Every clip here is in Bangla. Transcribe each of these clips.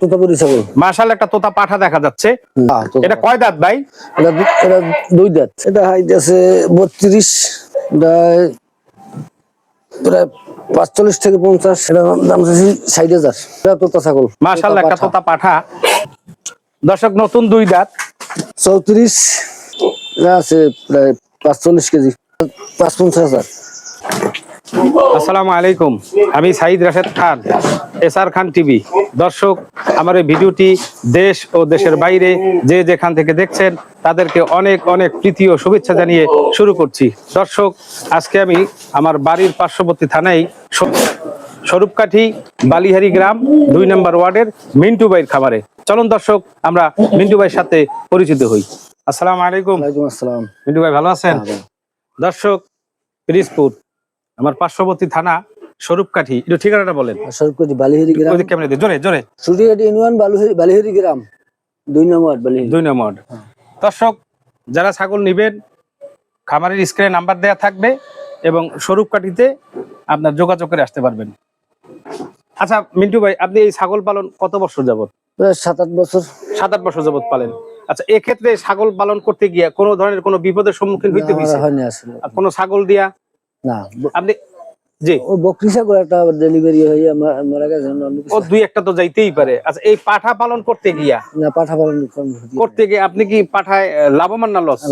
তোতাপুরি ছাগল মার্শাল একটা তোতা পাঠা দেখা যাচ্ছে। এটা কয় দাঁত ভাই? এটা দুই দাঁত। এটা হাইট আছে বত্রিশ প্রায় পাঁচচল্লিশ থেকে পঞ্চাশ এটা দাম ষাট হাজার। এটা তোতা ছাগল। মার্শাল একটা তোতা পাঠা। দর্শক নতুন দুই দাঁত। চৌত্রিশ আছে প্রায় পাঁচচল্লিশ কেজি পাঁচ পঞ্চাশ হাজার। আসসালামু আলাইকুম। আমি Saeed Rashed Khan S R Khan TV. দর্শক আমার এই ভিডিওটি দেশ ও দেশের বাইরে যে যেখান থেকে দেখছেন তাদেরকে অনেক অনেক প্রীতি ও শুভেচ্ছা জানিয়ে শুরু করছি। দর্শক আজকে আমি আমার বাড়ির পার্শ্ববর্তী থানায় স্বরূপকাঠি বালিহারি গ্রাম দুই নম্বর ওয়ার্ডের মিন্টু ভাইয়ের খামারে। চলুন দর্শক আমরা মিন্টু ভাইয়ের সাথে পরিচিত হই। আসসালামু আলাইকুম। আসসালাম। মিন্টু ভাই ভালো আছেন? হ্যাঁ, দর্শক পিরিজপুর। আমার পার্শ্ববর্তী থানা স্বরূপকাঠি একটু ঠিকানাটা বলেন। সরকারি বালিহেরি গ্রাম। ক্যামেরা দিয়ে জোরে জোরে। সুরিয়াটি ইউনিয়ন বালুহেরি বালিহেরি গ্রাম দুই নম্বর বালিহেরি দুই নম্বর দর্শক যারা ছাগল নিবেন খামারের স্ক্রিনে নাম্বার দেয়া থাকবে এবং স্বরূপকাঠিতে আপনার যোগাযোগ করে আসতে পারবেন। আচ্ছা মিন্টু ভাই আপনি এই ছাগল পালন কত বছর যাবত সাত আট বছর। সাত আট বছর যাবত পালেন। আচ্ছা এক্ষেত্রে ছাগল পালন করতে গিয়ে কোনো ধরনের কোনো বিপদের সম্মুখীন হইতে হয়েছে হয়নি আসলে। কোনো ছাগল দিয়া না আপনি জি। ও বকরি ছাগল একটা ডেলিভারি হয়ে মারা গেছে ও দুই একটা তো যাইতেই পারে। আচ্ছা এই পাঠা পালন করতে গিয়া? না পাঠা পালন করতে গিয়ে। আপনি কি পাঠায় লাভবান না লস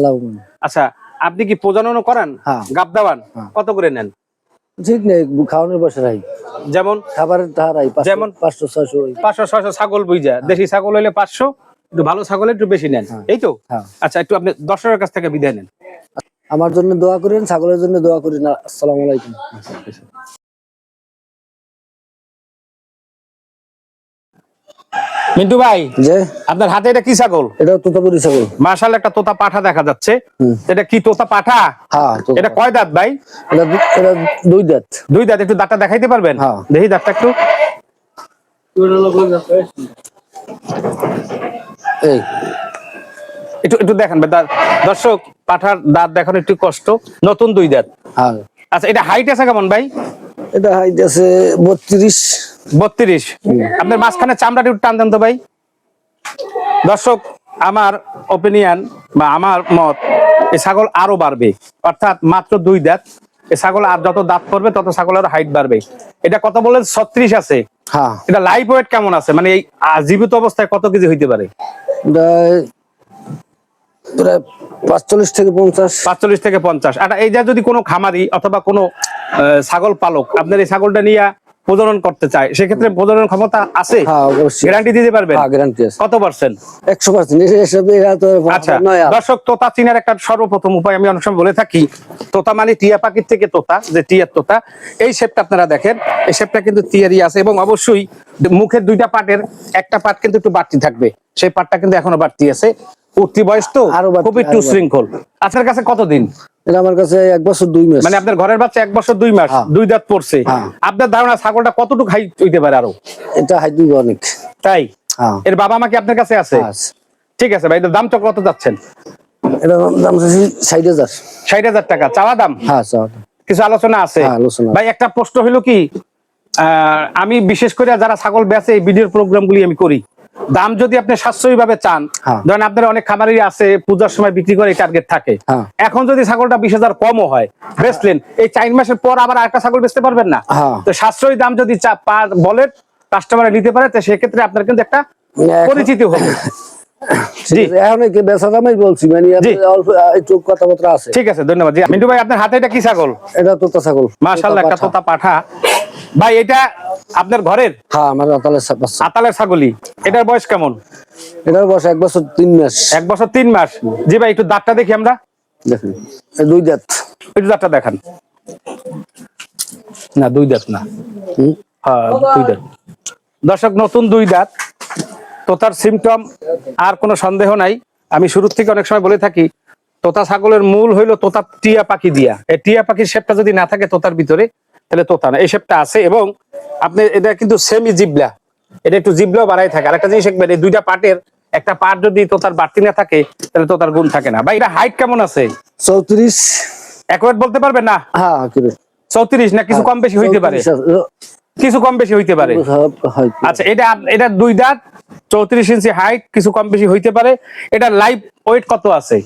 আচ্ছা আপনি কি প্রজননও করান? হ্যাঁ। হ্যাঁ। কত করে নেন? ঠিক নেই খাওয়ানোর বসে রাই যেমন? খাবারের তাহার আই যেমন? পাঁচশো ছয়শো পাঁচশো ছয়শো ছাগল বুঝা দেশি ছাগল হইলে পাঁচশো একটু ভালো ছাগল একটু বেশি নেন। হ্যাঁ। এই তো? হ্যাঁ। আচ্ছা একটু আপনি দর্শকের কাছ থেকে বিদায় নেন। আমার জন্য দোয়া করেন ছাগলের জন্য দোয়া করেন। আসসালামু আলাইকুম। মিন্টু ভাই যে? আপনার হাতে এটা কি ছাগল? এটা তোতাপুরি ছাগল। মার্শাল একটা তোতা পাঠা দেখা যাচ্ছে। এটা কি তোতা পাঠা? হ্যাঁ এটা কয় দাঁত ভাই? এটা এটা দুই দাঁত। দুই দাঁত একটু দাঁতটা দেখাইতে পারবেন? হ্যাঁ। দেখি দাঁতটা একটু। এই। একটু একটু দেখান ভাই, দর্শক পাঠার দাঁত দেখানো একটু কষ্ট। নতুন দুই দাঁত। হ্যাঁ। আচ্ছা এটা হাইট আছে কেমন ভাই? এটা হাইট আছে বত্রিশ। বত্রিশ। আপনার মাঝখানে চামড়াটা একটু টান দেন তো ভাই। দর্শক আমার ওপিনিয়ন বা আমার মত এই ছাগল আরও বাড়বে। অর্থাৎ মাত্র দুই দাঁত। এই ছাগল আর যত দাঁত পড়বে তত ছাগলের হাইট বাড়বে। এটা কত বলেন ছত্রিশ আছে। হ্যাঁ। এটা লাইফ ওয়েট কেমন আছে? মানে এই জীবিত অবস্থায় কত কেজি হইতে পারে? প্রায় পাঁচচল্লিশ থেকে পঞ্চাশ। পাঁচচল্লিশ থেকে পঞ্চাশ। আর এই যে যদি কোনো খামারি অথবা কোনো ছাগল পালক আপনার এই ছাগলটা নিয়ে প্রজনন করতে চায় সেক্ষেত্রে প্রজনন ক্ষমতা আছে? গ্যারান্টি দিতে পারবেন? হ্যাঁ কত পার্সেন্ট একশো পার্সেন্ট আচ্ছা দর্শক তোতা চিনার একটা সর্বপ্রথম উপায় আমি অনেক সময় বলে থাকি তোতা মানে টিয়া পাখির থেকে তোতা যে টিয়ার তোতা। এই শেপটা আপনারা দেখেন এই শেপটা কিন্তু টিয়ারই আছে এবং অবশ্যই মুখের দুইটা পাটের একটা পাট কিন্তু একটু বাড়তি থাকবে। সেই পাটটা কিন্তু এখনও বাড়তি আছে। উঠতি বয়স তো? খুবই টু শৃঙ্খল আপনার কাছে কতদিন? এটা আমার কাছে এক বছর দুই মাস। মানে আপনার ঘরের বাচ্চা এক বছর দুই মাস হ্যাঁ। দুই দাঁত পড়ছে। হ্যাঁ। আপনার ধারণা ছাগলটা কতটুকু হাইট হইতে পারে আরও? এটা হাইট অনেক। তাই? হ্যাঁ। এর বাবা মা কি আপনার কাছে আছে। ঠিক আছে ভাই এটার দামটা কত যাচ্ছেন? এটা দাম ষাট হাজার। ষাট হাজার টাকা চাওয়া দাম? হ্যাঁ কিছু আলোচনা আছে। ভাই একটা প্রশ্ন হলো কি আহ, আমি বিশেষ করে যারা ছাগল বেচে এই ভিডিওর প্রোগ্রামগুলি আমি করি দাম যদি আপনি সাশ্রয়ী ভাবে চান হ্যাঁ। ধরেন আপনার অনেক খামারি আছে পূজার সময় বিক্রি করে টার্গেট থাকে। হ্যাঁ। এখন যদি ছাগলটা বিশ হাজার কমও হয় বেচলেন এই চার মাসের পর আবার আরেকটা ছাগল বেচতে পারবেন না? হ্যাঁ। তো সাশ্রয়ী দাম যদি বলেন কাস্টমার নিতে পারে তো সেক্ষেত্রে আপনার কিন্তু একটা পরিচিতি হবে। বলছি মানে একটু কথাবার্তা আছে। ঠিক আছে ধন্যবাদ। মিন্টু ভাই আপনার হাতে এটা কি ছাগল? এটা তোতা ছাগল। মাশাল্লাহ তোতা একটা। তোতা পাঠা। ভাই এটা আপনার ঘরের? হ্যাঁ আমার আতালের আতালের ছাগলি। এটার বয়স কেমন? এটার বয়স এক বছর তিন মাস। এক বছর তিন মাস। জি ভাই একটু দাঁতটা দেখি আমরা। দেখেন দুই দাঁত। একটু দাঁতটা দেখান। না দুই দাঁত না। হ্যাঁ দুই দাঁত। দর্শক নতুন দুই দাঁত। তোতার সিমটম আর কোনো সন্দেহ নাই। আমি শুরুর থেকে অনেক সময় বলে থাকি তোতা ছাগলের মূল হইল তোতা টিয়া পাখি দিয়া। এই টিয়া পাখির শেপটা যদি না থাকে তোতার ভিতরে তাহলে তোতা না। এই শেপটা আছে এবং আপনি এটা কিন্তু সেমি জিবলা। এটা একটু জিবলাও বাড়াই থাকে। আরেকটা জিনিস দেখবেন এই দুইটা পাটের একটা পাট যদি তোতার বাড়তি না থাকে তাহলে তোতার গুণ থাকে না। ভাই এটা হাইট কেমন আছে? চৌত্রিশ। অ্যাকুরেট বলতে পারবেন না? হ্যাঁ চৌত্রিশ না কিছু কম বেশি হইতে পারে? কিছু কম বেশি হইতে পারে। আচ্ছা এটা এটা দুই দাঁত চৌত্রিশ ইঞ্চি হাইট কিছু কম বেশি হইতে পারে। এটা লাইভ ওয়েট কত আছে?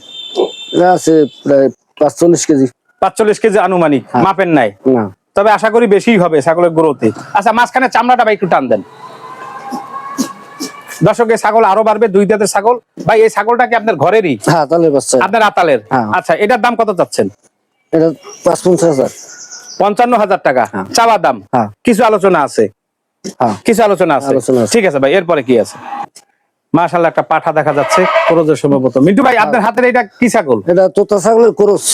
আছে প্রায় পাঁচচল্লিশ কেজি। পাঁচচল্লিশ কেজি আনুমানিক। হ্যাঁ। মাপেন নাই। না। তবে আশা করি বেশি হবে ছাগলের গ্রোথে আচ্ছা মাঝখানে চামড়াটা ভাই একটু টান দেন। দর্শক এই ছাগল আরও বাড়বে দুই দাঁতের ছাগল। ভাই এই ছাগলটা কি আপনার ঘরেরই? হ্যাঁ আপনার আতালের? হ্যাঁ। আচ্ছা এটার দাম কত চাচ্ছেন? এটা পঞ্চান্ন হাজার টাকা। হ্যাঁ। চাওয়া দাম? হ্যাঁ। কিছু আলোচনা আছে? কিছু আলোচনা আছে। ঠিক আছে ভাই এরপরে কি আছে? মাশাল্লাহ একটা পাঠা দেখা যাচ্ছে। ক্রোজের সম্ভবত মিন্টু ভাই আপনার হাতের এটা কি ছাগল? এটা তোতা ছাগলের ক্রস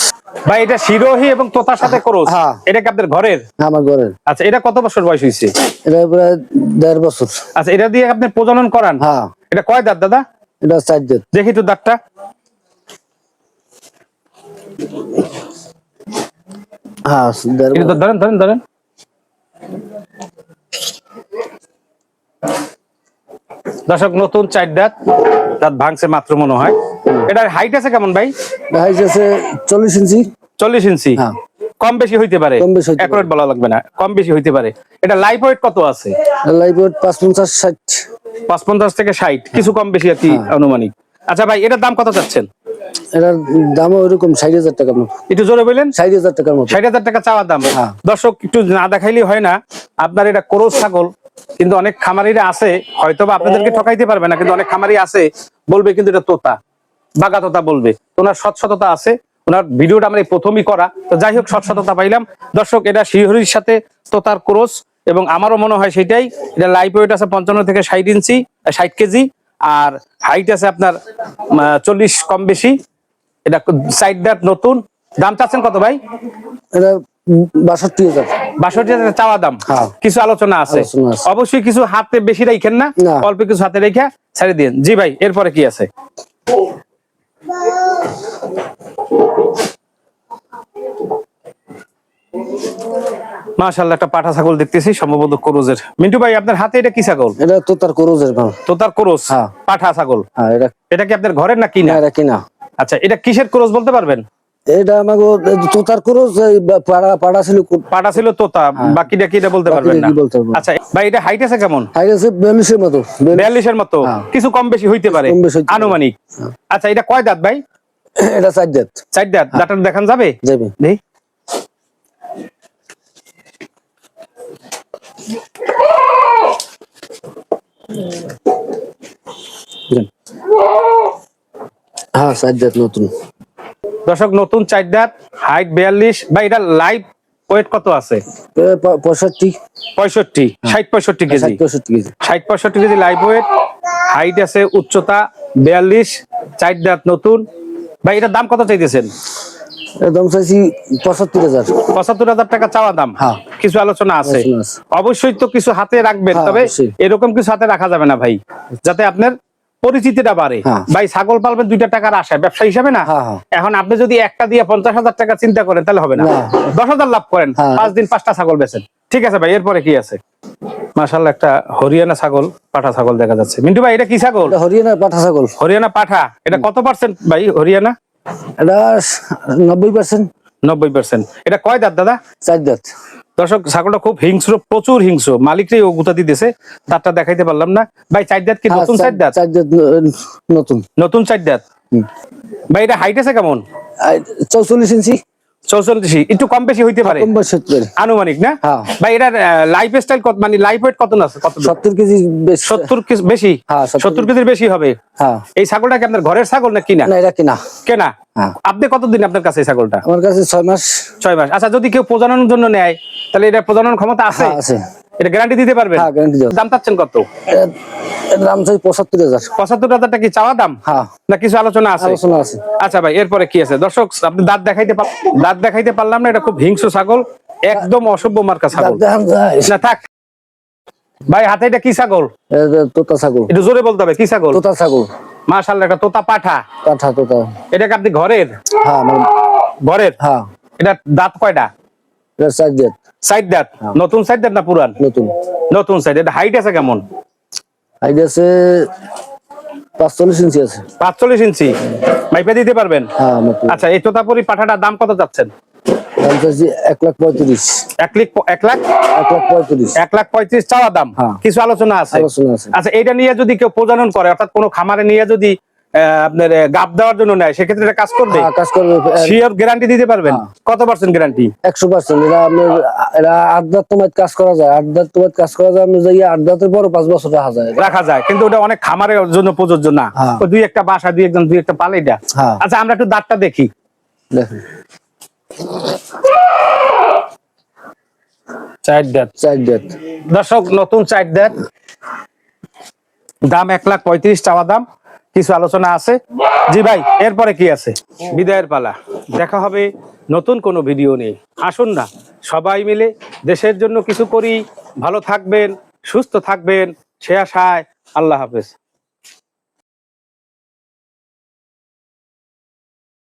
ভাই এটা শিরোহী এবং তোতার সাথে ক্রোজ। হ্যাঁ। এটা কি আপনার ঘরের? আমার ঘরের। আচ্ছা এটা কত বছর বয়স হয়েছে? এটা প্রায় দেড় বছর। আচ্ছা এটা দিয়ে আপনি প্রজনন করান? হ্যাঁ। এটা কয় দাঁত দাদা? এটা চার দিন দেখি তো দাঁতটা। হ্যাঁ ধরেন ধরেন ধরেন। দর্শক নতুন চার দাঁত দাঁত ভাঙছে মাত্র মনে হয়। এটার হাইট আছে কেমন ভাই? হাইট আছে চল্লিশ ইঞ্চি। চল্লিশ ইঞ্চি? হ্যাঁ। কম বেশি হইতে পারে। হইতে বলা লাগবে না। কম বেশি হইতে পারে। এটা লাইফ ওয়েট কত আছে? লাইভ ওয়েট পাঁচ পঞ্চাশ ষাট। পাঁচ পঞ্চাশ থেকে ষাট। কিছু কম বেশি আর কি হ্যাঁ। আনুমানিক। আচ্ছা ভাই এটার দাম কত চাচ্ছেন? এটার দামও ওইরকম ষাট হাজার টাকার মতো। একটু জোরে বললেন? ষাট হাজার টাকার মতো। ষাট হাজার টাকা চাওয়া দাম। হ্যাঁ। দর্শক একটু না দেখাইলে হয় না। আপনার এটা কোরস ছাগল। কিন্তু অনেক খামারিরা আছে হয়তো বা আপনাদেরকে ঠকাইতে পারবে না কিন্তু অনেক খামারি আছে বলবে কিন্তু এটা তোতা বাগা তোতা বলবে। ওনার সৎসততা আছে ওনার ভিডিওটা আমরা এই প্রথমই করা। তো যাই হোক সৎসততা পাইলাম। দর্শক এটা শিহরির সাথে তোতার ক্রোস এবং আমারও মনে হয় সেটাই। এটা লাইফ ওয়েট আছে পঞ্চান্ন থেকে ষাট ইঞ্চি ষাট কেজি আর হাইট আছে আপনার চল্লিশ কম বেশি। এটা সাইড নতুন। দাম চাচ্ছেন কত ভাই? এটা বাষট্টি হাজার। বাষট্টি হাজার চাওয়া দাম। হ্যাঁ। কিছু আলোচনা আছে। অবশ্যই কিছু হাতে বেশি রাখেন না। অল্প কিছু হাতে রেখে ছেড়ে দিন জি ভাই এরপরে কি আছে? মাশাল্লাহ একটা পাঠা ছাগল দেখতেছি সম্ভবত করোজের। মিন্টু ভাই আপনার হাতে এটা কি ছাগল? এটা তো তার করোজের মাল তো তার ক্রোজ হ্যাঁ। পাঠা ছাগল। হ্যাঁ এটা কি আপনার ঘরের না কিনা? কিনা। আচ্ছা এটা কিসের ক্রোজ বলতে পারবেন? এটা আমাকে তোতার এই পাড়া পাড়া ছিল পাটা ছিল তোতা বাকিটা কি এটা বলতে পারবেন না। আচ্ছা ভাই এটা হাইট আছে কেমন? হাইট আছে বিয়াল্লিশের মতো। বিয়াল্লিশ- বিয়াল্লিশের মতো। হ্যাঁ। কিছু কম বেশি হইতে পারে। আনুমানিক। আচ্ছা এটা কয় দাঁত ভাই? এটা চার দাঁত। চার দাঁত। দাঁতটা দেখান যাবে? যাবে। দেখি হ্যাঁ চার দাঁত নতুন। দর্শক নতুন চার দাঁত হাইট বিয়াল্লিশ। ভাই এটা লাইভ ওয়েট কত আছে? পঁয়ষট্টি। পঁয়ষট্টি ষাট পঁয়ষট্টি কেজি। ষাট পঁয়ষট্টি কেজি। ষাট পঁয়ষট্টি কেজি লাইভ ওয়েট হাইট আছে উচ্চতা বিয়াল্লিশ চার দাঁত নতুন। ভাই এটার দাম কত চাইতেছেন? চাইছি পঁচাত্তর হাজার। পঁচাত্তর হাজার টাকা চাওয়া দাম। হ্যাঁ। কিছু আলোচনা আছে। অবশ্যই তো কিছু হাতে রাখবেন হ্যাঁ, তবে এরকম কিছু হাতে রাখা যাবে না ভাই। যাতে আপনার পরিচিতিটা বাড়ে। হ্যাঁ। ভাই ছাগল পালবেন দুইটা টাকার আশায় ব্যবসা হিসাবে না? হ্যাঁ, হ্যাঁ। এখন আপনি যদি একটা দিয়ে পঞ্চাশ হাজার টাকা চিন্তা করেন তাহলে হবে না। দশ হাজার লাভ করেন। পাঁচ দিন পাঁচটা ছাগল বেচেন। ঠিক আছে ভাই এরপরে কি আছে? মাশাল্লাহ একটা হরিয়ানা ছাগল পাঠা ছাগল দেখা যাচ্ছে। মিন্টু ভাই এটা কি ছাগল? হরিয়ানা পাঠা ছাগল। হরিয়ানা পাঠা এটা কত পার্সেন্ট ভাই হরিয়ানা? এটা নব্বই পার্সেন্ট নব্বই পার্সেন্ট এটা কয় দাঁত দাদা? চার দাঁত। দর্শক ছাগলটা খুব হিংস্র প্রচুর হিংস্র। মালিকরাই ও গুতা দিতেছে তারটা দেখাইতে পারলাম না। ভাই চার দাঁত কি? হ্যাঁ, নতুন চার দাঁত নতুন। নতুন চার দাঁত। ভাই এটা হাইট আছে কেমন? চৌচল্লিশ ইঞ্চি। চৌচল্লিশ একটু কম বেশি হইতে পারে। সত্তর আনুমানিক না? হ্যাঁ। ভাই এটার লাইফ স্টাইল কত মানে লাইফ ওয়েট কত আছে? কত সত্তর কেজি বেশি। সত্তর কেজি বেশি? হ্যাঁ, 70 সত্তর কেজির বেশি হবে? হ্যাঁ। এই ছাগলটা কি আপনার ঘরের ছাগল না কিনা? না এটা কিনা। কেনা? হ্যাঁ। আপনি কতদিন আপনার কাছে ছাগলটা? আমার কাছে ছয় মাস। ছয় মাস। আচ্ছা যদি কেউ প্রজনন জন্য নেয় তাহলে এটা প্রজনন ক্ষমতা হ্যাঁ আছে। এটা গ্যারান্টি দিতে পারবেন? হ্যাঁ গ্যারান্টি দাম চাচ্ছেন কত? দাম চাই পঁচাত্তর হাজার। পঁচাত্তর হাজারটা কি চাওয়া দাম? হ্যাঁ। না কিছু আলোচনা আছে? আলোচনা আছে। আচ্ছা ভাই এরপরে কি আছে? দর্শক আপনি দাঁত দেখাইতে দাঁত দেখাইতে পারলাম না এটা খুব হিংস্র ছাগল। একদম অসভ্য মার্কা ছাগল। না থাক। ভাই হাতে এটা কি ছাগল? তোতা ছাগল। একটু জোরে বলতে হবে কি ছাগল? তোতা ছাগল। মাশাল্লাহ এটা তোতা পাঠা। কাঠা তোতা। এটাকে আপনি ঘরের? হ্যাঁ আমার ঘরের? হ্যাঁ। এটা দাঁত কয়টা? এটা চার দাঁত। সাইড দাঁত নতুন সাইড দাঁত না পুরান? নতুন। নতুন সাইড হাইট আছে কেমন? আইডিয়া আছে পাঁচচল্লিশ ইঞ্চি আছে। পাঁচচল্লিশ ইঞ্চি। মাইপে দিতে পারবেন? হ্যাঁ আচ্ছা এই তোতাপুরি পাঠাটার দাম কত যাচ্ছেন এক লাখ পঁয়ত্রিশ। এক লাখ এক লাখ? পঁয়ত্রিশ। এক লাখ পঁয়ত্রিশ চাওয়া দাম। হ্যাঁ। কিছু আলোচনা আছে। আচ্ছা এটা নিয়ে যদি কেউ প্রজনন করে অর্থাৎ কোনো খামারে নিয়ে যদি আপনার গাব দেওয়ার জন্য নেয় সেক্ষেত্রে এটা কাজ করবে? হ্যাঁ, কাজ করবে। শিওর গ্যারান্টি দিতে পারবেন? হ্যাঁ। কত পার্সেন্ট গ্যারান্টি একশো পার্সেন্ট এরা আপনার দাঁত কাজ করা যায়। কাজ করা যায় আট দাঁতের পরে পাঁচ বছর রাখা যায়। রাখা যায় কিন্তু ওটা অনেক খামারের জন্য প্রযোজ্য না। হ্যাঁ। দুই একটা বাসা দুই একজন দুই একটা পালে এটা। আচ্ছা আমরা একটু দাঁতটা দেখি। দেখেন। চার দাঁত। চার দাঁত। দর্শক নতুন চার দাঁত। দাম এক লাখ পঁয়ত্রিশ চাওয়া দাম। কিছু আলোচনা আছে? জি ভাই, এরপরে কি আছে? বিদায়ের পালা। দেখা হবে নতুন কোনো ভিডিও নেই আসুন না, সবাই মিলে দেশের জন্য কিছু করি। ভালো থাকবেন, সুস্থ থাকবেন। সে আশায় আল্লাহ হাফেজ।